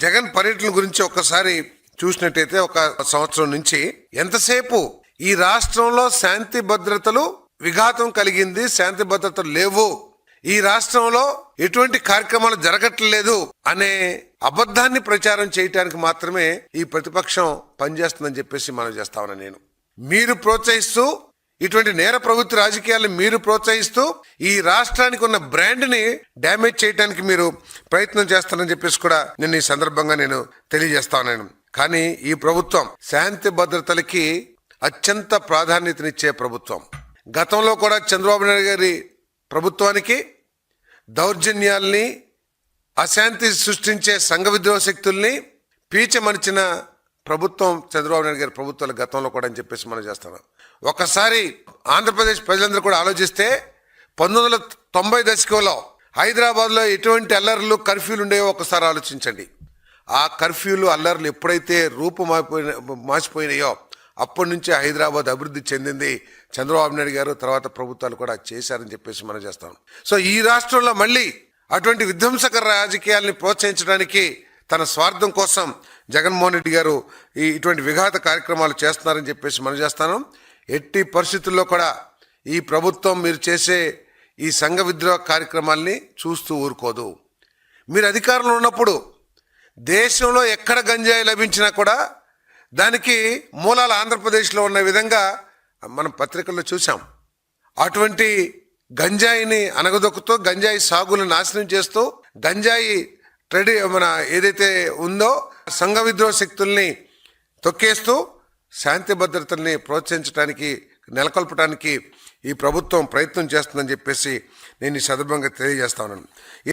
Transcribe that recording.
జగన్ పర్యటన గురించి ఒక్కసారి చూసినట్టయితే ఒక సంవత్సరం నుంచి ఎంతసేపు ఈ రాష్ట్రంలో శాంతి భద్రతలు విఘాతం కలిగింది శాంతి భద్రతలు లేవు ఈ రాష్ట్రంలో ఎటువంటి కార్యక్రమాలు జరగట్లేదు అనే అబద్ధాన్ని ప్రచారం చేయటానికి మాత్రమే ఈ ప్రతిపక్షం పనిచేస్తుందని చెప్పేసి మనం చేస్తా నేను. మీరు ప్రోత్సహిస్తూ ఇటువంటి నేర ప్రభుత్వ రాజకీయాలను మీరు ప్రోత్సహిస్తూ ఈ రాష్ట్రానికి ఉన్న బ్రాండ్ని డ్యామేజ్ చేయడానికి మీరు ప్రయత్నం చేస్తారని చెప్పేసి కూడా నేను ఈ సందర్భంగా నేను తెలియజేస్తాను కానీ ఈ ప్రభుత్వం శాంతి భద్రతలకి అత్యంత ప్రాధాన్యతనిచ్చే ప్రభుత్వం. గతంలో కూడా చంద్రబాబు నాయుడు గారి ప్రభుత్వానికి దౌర్జన్యాల్ని అశాంతి సృష్టించే సంఘ విద్రోహ శక్తుల్ని పీచమనిచిన ప్రభుత్వం చంద్రబాబు నాయుడు గారి ప్రభుత్వాల గతంలో కూడా అని చెప్పేసి మనం చేస్తున్నాం ఒకసారి ఆంధ్రప్రదేశ్ ప్రజలందరూ కూడా ఆలోచిస్తే పంతొమ్మిది వందల తొంభై దశకంలో హైదరాబాద్లో ఎటువంటి అల్లర్లు కర్ఫ్యూలు ఉండేవో ఒకసారి ఆలోచించండి. ఆ కర్ఫ్యూలు అల్లర్లు ఎప్పుడైతే రూపు మారిపోయిన మార్చిపోయినాయో అప్పటి నుంచే హైదరాబాద్ అభివృద్ధి చెందింది చంద్రబాబు నాయుడు గారు తర్వాత ప్రభుత్వాలు కూడా చేశారని చెప్పేసి మనం చేస్తాం. సో ఈ రాష్ట్రంలో మళ్ళీ అటువంటి విధ్వంసకర రాజకీయాల్ని ప్రోత్సహించడానికి తన స్వార్థం కోసం జగన్మోహన్ రెడ్డి గారు ఈ ఇటువంటి విఘాత కార్యక్రమాలు చేస్తున్నారని చెప్పేసి మనం చేస్తాను. ఎట్టి పరిస్థితుల్లో కూడా ఈ ప్రభుత్వం మీరు చేసే ఈ సంఘ విద్రోహ కార్యక్రమాల్ని చూస్తూ ఊరుకోదు. మీరు అధికారంలో ఉన్నప్పుడు దేశంలో ఎక్కడ గంజాయి లభించినా కూడా దానికి మూలాలు ఆంధ్రప్రదేశ్లో ఉన్న విధంగా మనం పత్రికల్లో చూసాం అటువంటి గంజాయిని అనగదొక్కుతూ గంజాయి సాగులను నాశనం చేస్తూ గంజాయి ట్రెడి మన ఏదైతే ఉందో సంఘ విద్రోహ శక్తుల్ని తొక్కేస్తూ శాంతి భద్రతల్ని ప్రోత్సహించడానికి నెలకొల్పడానికి ఈ ప్రభుత్వం ప్రయత్నం చేస్తుందని చెప్పేసి నేను ఈ సందర్భంగా తెలియజేస్తా ఉన్నాను.